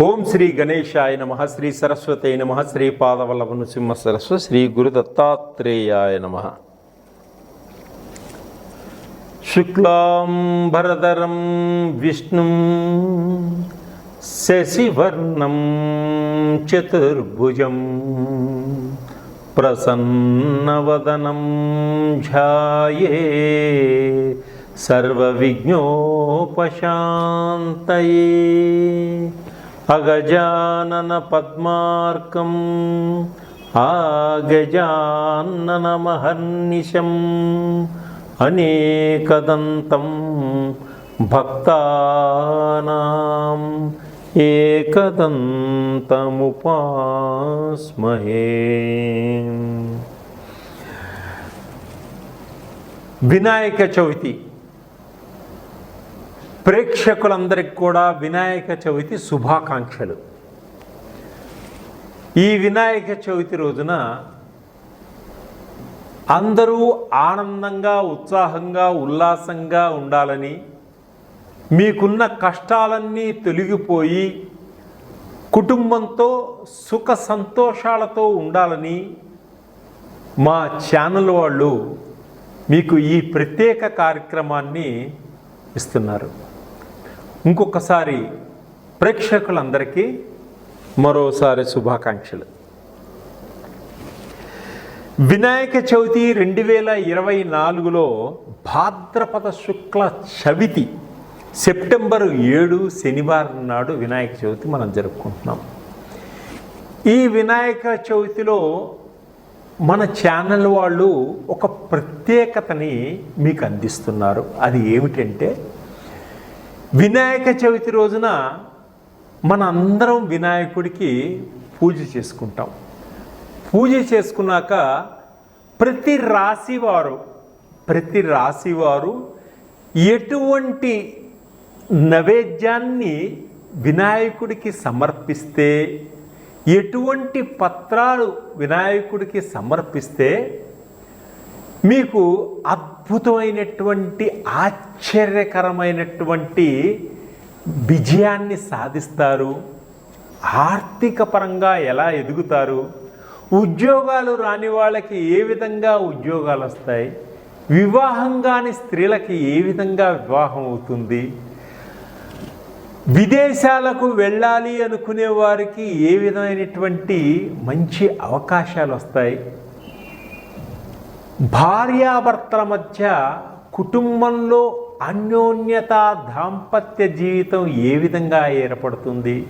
ఓం శ్రీ గణేశాయ నమ శ్రీ సరస్వతి నమ శ్రీ పాదవల్లభ నృసింహ సరస్వ శ్రీ గురు దత్తాత్రేయాయ నమ. శుక్లాం భరదరం విష్ణుం శశివర్ణం చతుర్భుజం ప్రసన్నవదనం ఝాయే సర్వవిఘ్నోపశాంతయే. అగజానన अगजानन अगजाननपद्मार्कम् आगजाननमहर्निशम् अनेकदन्तं भक्तानाम् एकदन्तमुपास्महे। विनायक चौथी ప్రేక్షకులందరికీ కూడా వినాయక చవితి శుభాకాంక్షలు. ఈ వినాయక చవితి రోజున అందరూ ఆనందంగా ఉత్సాహంగా ఉల్లాసంగా ఉండాలని మీకున్న కష్టాలన్నీ తొలగిపోయి కుటుంబంతో సుఖ సంతోషాలతో ఉండాలని మా ఛానల్ వాళ్ళు మీకు ఈ ప్రత్యేక కార్యక్రమాన్ని ఇస్తున్నారు. ఇంకొకసారి ప్రేక్షకులందరికీ మరోసారి శుభాకాంక్షలు. వినాయక చవితి రెండు వేల ఇరవై నాలుగులో భాద్రపద శుక్ల చవితి సెప్టెంబర్ ఏడు శనివారం నాడు వినాయక చవితి మనం జరుపుకుంటున్నాం. ఈ వినాయక చవితిలో మన ఛానల్ వాళ్ళు ఒక ప్రత్యేకతని మీకు అందిస్తున్నారు. అది ఏమిటంటే వినాయక చవితి రోజున మన అందరం వినాయకుడికి పూజ చేసుకుంటాం. పూజ చేసుకున్నాక ప్రతి రాశివారు ప్రతి రాశివారు ఎటువంటి నైవేద్యాన్ని వినాయకుడికి సమర్పిస్తే ఎటువంటి పత్రాలు వినాయకుడికి సమర్పిస్తే మీకు అద్భుతమైనటువంటి ఆశ్చర్యకరమైనటువంటి విజయాన్ని సాధిస్తారు. ఆర్థిక పరంగా ఎలా ఎదుగుతారు? ఉద్యోగాలు రాని వాళ్ళకి ఏ విధంగా ఉద్యోగాలు వస్తాయి? వివాహం కాని స్త్రీలకి ఏ విధంగా వివాహం అవుతుంది? విదేశాలకు వెళ్ళాలి అనుకునే వారికి ఏ విధమైనటువంటి మంచి అవకాశాలు వస్తాయి? భార్యాభర్తల మధ్య కుటుంబంలో అన్యోన్యత దాంపత్య జీవితం ఏ విధంగా ఏర్పడుతుంది?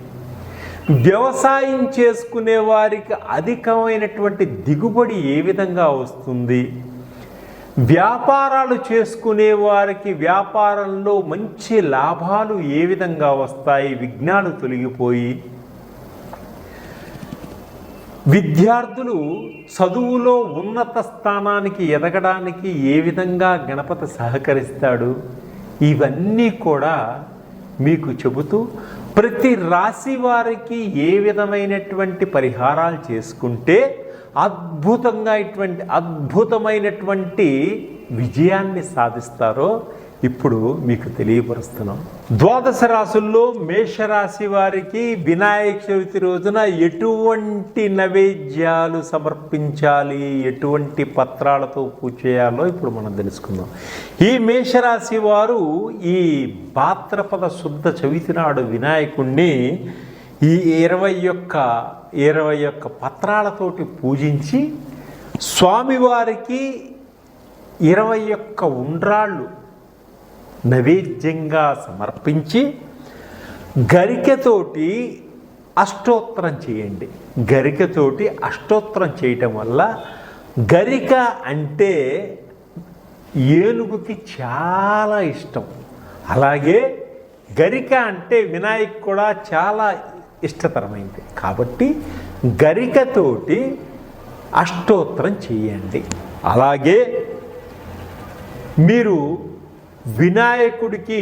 వ్యవసాయం చేసుకునే వారికి అధికమైనటువంటి దిగుబడి ఏ విధంగా వస్తుంది? వ్యాపారాలు చేసుకునే వారికి వ్యాపారంలో మంచి లాభాలు ఏ విధంగా వస్తాయి? విఘ్నాలు తొలగిపోయి విద్యార్థులు చదువులో ఉన్నత స్థానానికి ఎదగడానికి ఏ విధంగా గణపతి సహకరిస్తాడు? ఇవన్నీ కూడా మీకు చెబుతూ ప్రతి రాశి వారికి ఏ విధమైనటువంటి పరిహారాలు చేసుకుంటే అద్భుతంగా ఇటువంటి అద్భుతమైనటువంటి విజయాన్ని సాధిస్తారో ఇప్పుడు మీకు తెలియపరుస్తున్నాం. ద్వాదశ రాశుల్లో మేషరాశి వారికి వినాయక చవితి రోజున ఎటువంటి నైవేద్యాలు సమర్పించాలి? ఎటువంటి పత్రాలతో పూజ చేయాలో ఇప్పుడు మనం తెలుసుకుందాం. ఈ మేషరాశి వారు ఈ భాద్రపద శుద్ధ చవితి నాడు వినాయకుణ్ణి ఈ ఇరవై యొక్క ఇరవై యొక్క పత్రాలతోటి పూజించి స్వామివారికి ఇరవై యొక్క ఉండ్రాళ్ళు నైవేద్యంగా సమర్పించి గరికెతోటి అష్టోత్తరం చేయండి. గరికతోటి అష్టోత్తరం చేయటం వల్ల గరిక అంటే ఏనుగుకి చాలా ఇష్టం. అలాగే గరిక అంటే వినాయక్ కూడా చాలా ఇష్టతరమైంది. కాబట్టి గరికతోటి అష్టోత్తరం చేయండి. అలాగే మీరు వినాయకుడికి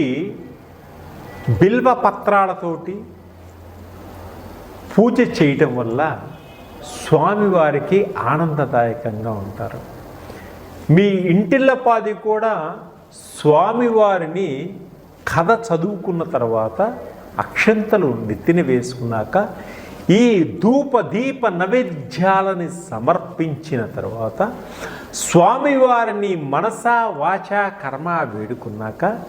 బిల్వ పత్రాలతోటి పూజ చేయటం వల్ల స్వామివారికి ఆనందదాయకంగా ఉంటారు. మీ ఇంటిల్లపాది కూడా స్వామివారిని కథ చదువుకున్న తర్వాత అక్షంతలు నెత్తిన వేసుకున్నాక ఈ ధూప దీప నైవేద్యాలని సమర్పించిన తర్వాత స్వామివారిని మనసా వాచ కర్మ వేడుకున్నాక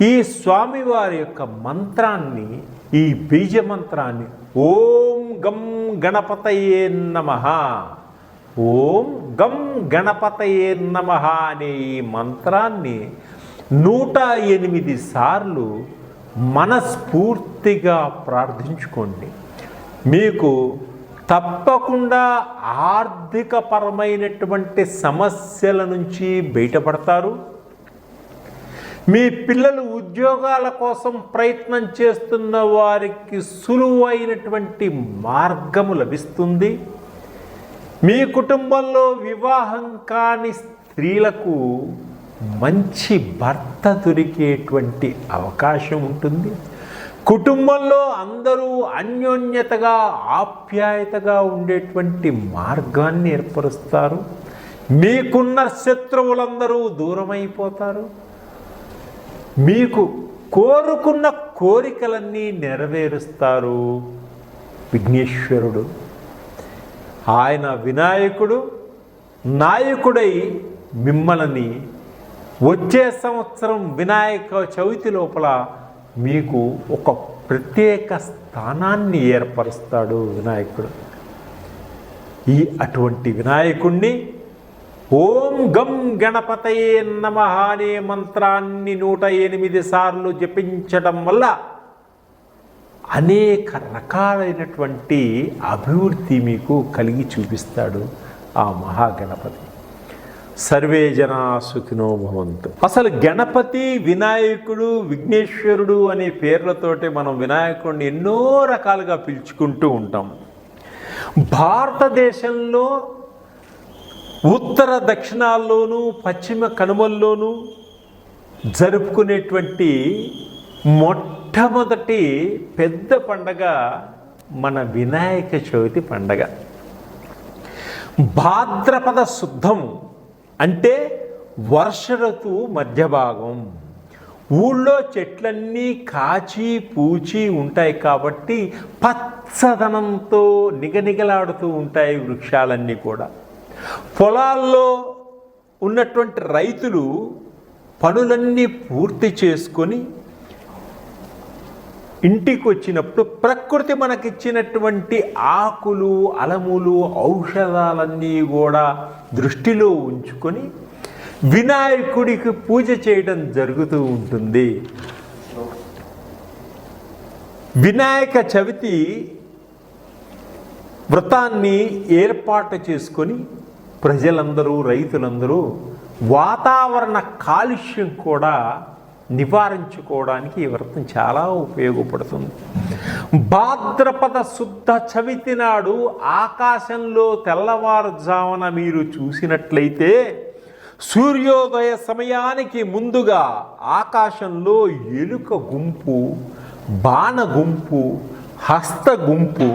ఈ స్వామివారి యొక్క మంత్రాన్ని ఈ బీజ మంత్రాన్ని ఓం గం గణపతయే నమ ఓం గం గణపతయే నమ అనే ఈ మంత్రాన్ని నూట ఎనిమిది సార్లు మనస్ఫూర్తిగా ప్రార్థించుకోండి. మీకు తప్పకుండా ఆర్థికపరమైనటువంటి సమస్యల నుంచి బయటపడతారు. మీ పిల్లలు ఉద్యోగాల కోసం ప్రయత్నం చేస్తున్న వారికి సులువైనటువంటి మార్గము లభిస్తుంది. మీ కుటుంబంలో వివాహం కాని స్త్రీలకు మంచి భర్త దొరికేటువంటి అవకాశం ఉంటుంది. కుటుంబంలో అందరూ అన్యోన్యతగా ఆప్యాయతగా ఉండేటువంటి మార్గాన్ని ఏర్పరుస్తారు. మీకున్న శత్రువులందరూ దూరమైపోతారు. మీకు కోరుకున్న కోరికలన్నీ నెరవేరుస్తారు. విఘ్నేశ్వరుడు. ఆయన వినాయకుడు నాయకుడై మిమ్మల్ని వచ్చే సంవత్సరం వినాయక చవితి లోపల మీకు ఒక ప్రత్యేక స్థానాన్ని ఏర్పరుస్తాడు వినాయకుడు. ఈ అటువంటి వినాయకుణ్ణి ఓం గం గణపతయే నమ అనే మంత్రాన్ని నూట ఎనిమిది సార్లు జపించడం వల్ల అనేక రకాలైనటువంటి అభివృద్ధి మీకు కలిగి చూపిస్తాడు ఆ మహాగణపతి. సర్వే జనా సుఖినో భవంతు. అసలు గణపతి వినాయకుడు విఘ్నేశ్వరుడు అనే పేర్లతోటి మనం వినాయకుడిని ఎన్నో రకాలుగా పిలుచుకుంటూ ఉంటాం. భారతదేశంలో ఉత్తర దక్షిణాల్లోనూ పశ్చిమ కనుమల్లోనూ జరుపుకునేటువంటి మొట్టమొదటి పెద్ద పండగ మన వినాయక చవితి పండగ. భాద్రపద శుద్ధము. అంటే వర్ష ఋతువు మధ్య భాగం ఊళ్ళో చెట్లన్నీ కాచి పూచి ఉంటాయి కాబట్టి పచ్చదనంతో నిగనిగలాడుతూ ఉంటాయి వృక్షాలన్నీ కూడా. పొలాల్లో ఉన్నటువంటి రైతులు పనులన్నీ పూర్తి చేసుకొని ఇంటికి వచ్చినప్పుడు ప్రకృతి మనకిచ్చినటువంటి ఆకులు అలములు ఔషధాలన్నీ కూడా దృష్టిలో ఉంచుకొని వినాయకుడికి పూజ చేయడం జరుగుతూ ఉంటుంది. వినాయక చవితి వ్రతాన్ని ఏర్పాటు చేసుకొని ప్రజలందరూ రైతులందరూ వాతావరణ కాలుష్యం కూడా నివారించుకోవడానికి ఈ వ్రతం చాలా ఉపయోగపడుతుంది. భాద్రపద శుద్ధ చవితి నాడు ఆకాశంలో తెల్లవారుజామున మీరు చూసినట్లయితే సూర్యోదయ సమయానికి ముందుగా ఆకాశంలో ఎలుక గుంపు బాణ గుంపు హస్త గుంపు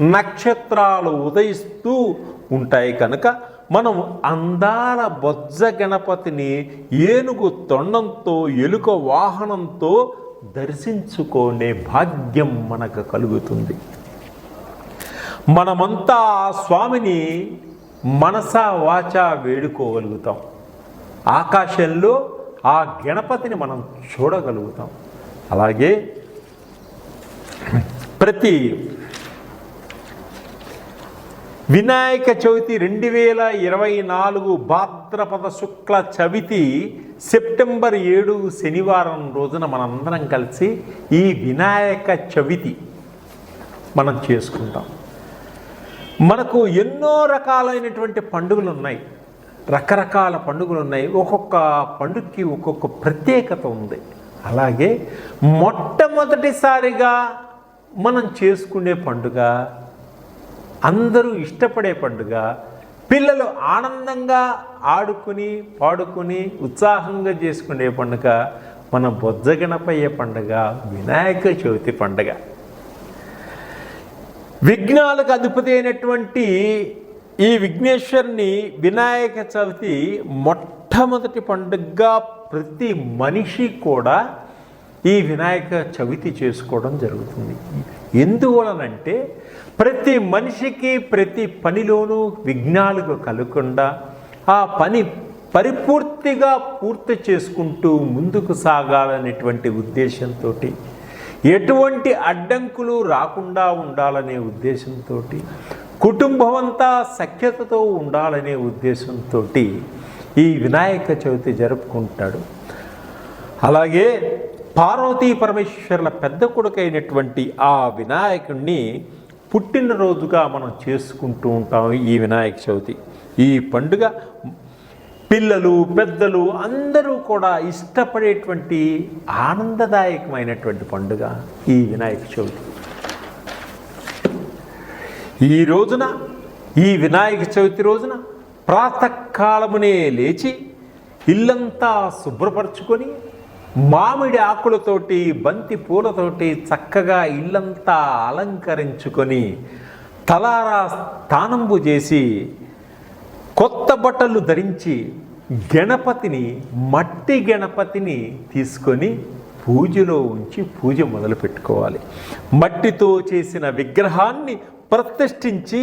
నక్షత్రాలు ఉదయిస్తూ ఉంటాయి కనుక మనం అందాల బొజ్జ గణపతిని ఏనుగు తొండంతో ఎలుక వాహనంతో దర్శించుకునే భాగ్యం మనకు కలుగుతుంది. మనమంతా ఆ స్వామిని మనసా వాచా వేడుకోగలుగుతాం. ఆకాశంలో ఆ గణపతిని మనం చూడగలుగుతాం. అలాగే ప్రతి వినాయక చవితి రెండు వేల ఇరవై నాలుగు భాద్రపద శుక్ల చవితి సెప్టెంబర్ ఏడు శనివారం రోజున మనందరం కలిసి ఈ వినాయక చవితి మనం చేసుకుంటాం. మనకు ఎన్నో రకాలైనటువంటి పండుగలు ఉన్నాయి. రకరకాల పండుగలు ఉన్నాయి. ఒక్కొక్క పండుగకి ఒక్కొక్క ప్రత్యేకత ఉంది. అలాగే మొట్టమొదటిసారిగా మనం చేసుకునే పండుగ అందరూ ఇష్టపడే పండుగ పిల్లలు ఆనందంగా ఆడుకుని పాడుకుని ఉత్సాహంగా చేసుకునే పండుగ మన బొజ్జగణపయ్య పండుగ వినాయక చవితి పండుగ. విఘ్నాలకు అధిపతి అయినటువంటి ఈ విఘ్నేశ్వరుని వినాయక చవితి మొట్టమొదటి పండుగగా ప్రతి మనిషి కూడా ఈ వినాయక చవితి చేసుకోవడం జరుగుతుంది. ఎందువలనంటే ప్రతి మనిషికి ప్రతి పనిలోనూ విఘ్నాలకు కలగకుండా ఆ పని పరిపూర్తిగా పూర్తి చేసుకుంటూ ముందుకు సాగాలనేటువంటి ఉద్దేశంతో ఎటువంటి అడ్డంకులు రాకుండా ఉండాలనే ఉద్దేశంతో కుటుంబం అంతా సఖ్యతతో ఉండాలనే ఉద్దేశంతో ఈ వినాయక చవితి జరుపుకుంటాడు. అలాగే పార్వతీ పరమేశ్వరుల పెద్ద కొడుకైనటువంటి ఆ వినాయకుణ్ణి పుట్టినరోజుగా మనం చేసుకుంటూ ఉంటాం ఈ వినాయక చవితి. ఈ పండుగ పిల్లలు పెద్దలు అందరూ కూడా ఇష్టపడేటువంటి ఆనందదాయకమైనటువంటి పండుగ ఈ వినాయక చవితి. ఈ రోజున ఈ వినాయక చవితి రోజున ప్రాతకాలమునే లేచి ఇల్లంతా శుభ్రపరచుకొని మామిడి ఆకులతోటి బంతి పూలతోటి చక్కగా ఇల్లంతా అలంకరించుకొని తలారా స్థానంబు చేసి కొత్త బట్టలు ధరించి గణపతిని మట్టి గణపతిని తీసుకొని పూజలో ఉంచి పూజ మొదలు పెట్టుకోవాలి మట్టితో చేసిన విగ్రహాన్ని ప్రతిష్ఠించి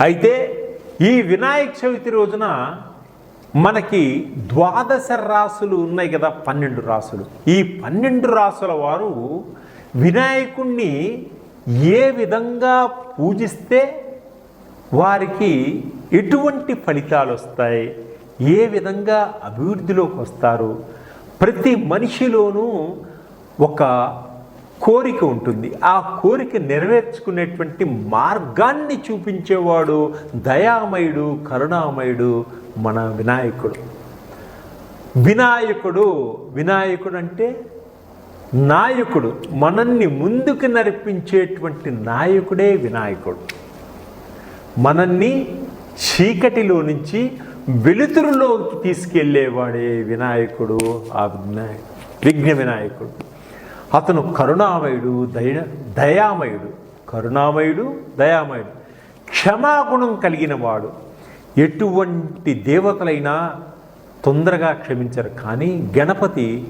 అయితే ఈ వినాయక చవితి రోజున మనకి ద్వాదశ రాసులు ఉన్నాయి కదా పన్నెండు రాసులు. ఈ పన్నెండు రాసుల వారు వినాయకుణ్ణి ఏ విధంగా పూజిస్తే వారికి ఎటువంటి ఫలితాలు వస్తాయి? ఏ విధంగా అభివృద్ధిలోకి వస్తారు? ప్రతి మనిషిలోనూ ఒక కోరిక ఉంటుంది. ఆ కోరిక నెరవేర్చుకునేటువంటి మార్గాన్ని చూపించేవాడు దయామయుడు కరుణామయుడు మన వినాయకుడు. వినాయకుడు వినాయకుడు అంటే నాయకుడు. మనల్ని ముందుకు నడిపించేటువంటి నాయకుడే వినాయకుడు. మనల్ని చీకటిలో నుంచి వెలుతురులోకి తీసుకెళ్ళేవాడే వినాయకుడు ఆ వినాయకుడు విఘ్న వినాయకుడు. అతను కరుణామయుడు దయ దయామయుడు. కరుణామయుడు దయామయుడు. క్షమాగుణం కలిగిన వాడు. ఎటువంటి దేవతలైనా తొందరగా క్షమించరు. కానీ గణపతి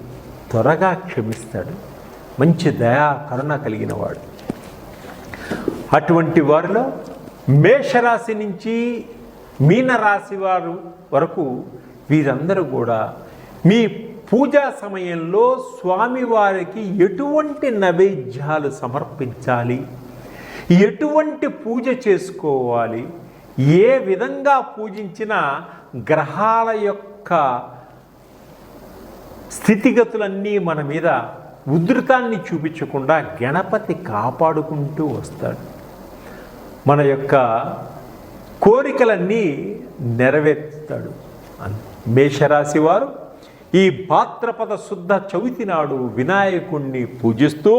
త్వరగా క్షమిస్తాడు. మంచి దయా కరుణ కలిగిన వాడు. అటువంటి వారిలో మేషరాశి నుంచి మీనరాశి వారు వరకు వీరందరూ కూడా మీ పూజా సమయంలో స్వామివారికి ఎటువంటి నైవేద్యాలు సమర్పించాలి? ఎటువంటి పూజ చేసుకోవాలి? ఏ విధంగా పూజించిన గ్రహాల యొక్క స్థితిగతులన్నీ మన మీద ఉధృతాన్ని చూపించకుండా గణపతి కాపాడుకుంటూ వస్తాడు. మన యొక్క కోరికలన్నీ నెరవేర్చుతాడు అన్- మేషరాశి వారు ఈ భాద్రపద శుద్ధ చవితి నాడు వినాయకుణ్ణి పూజిస్తూ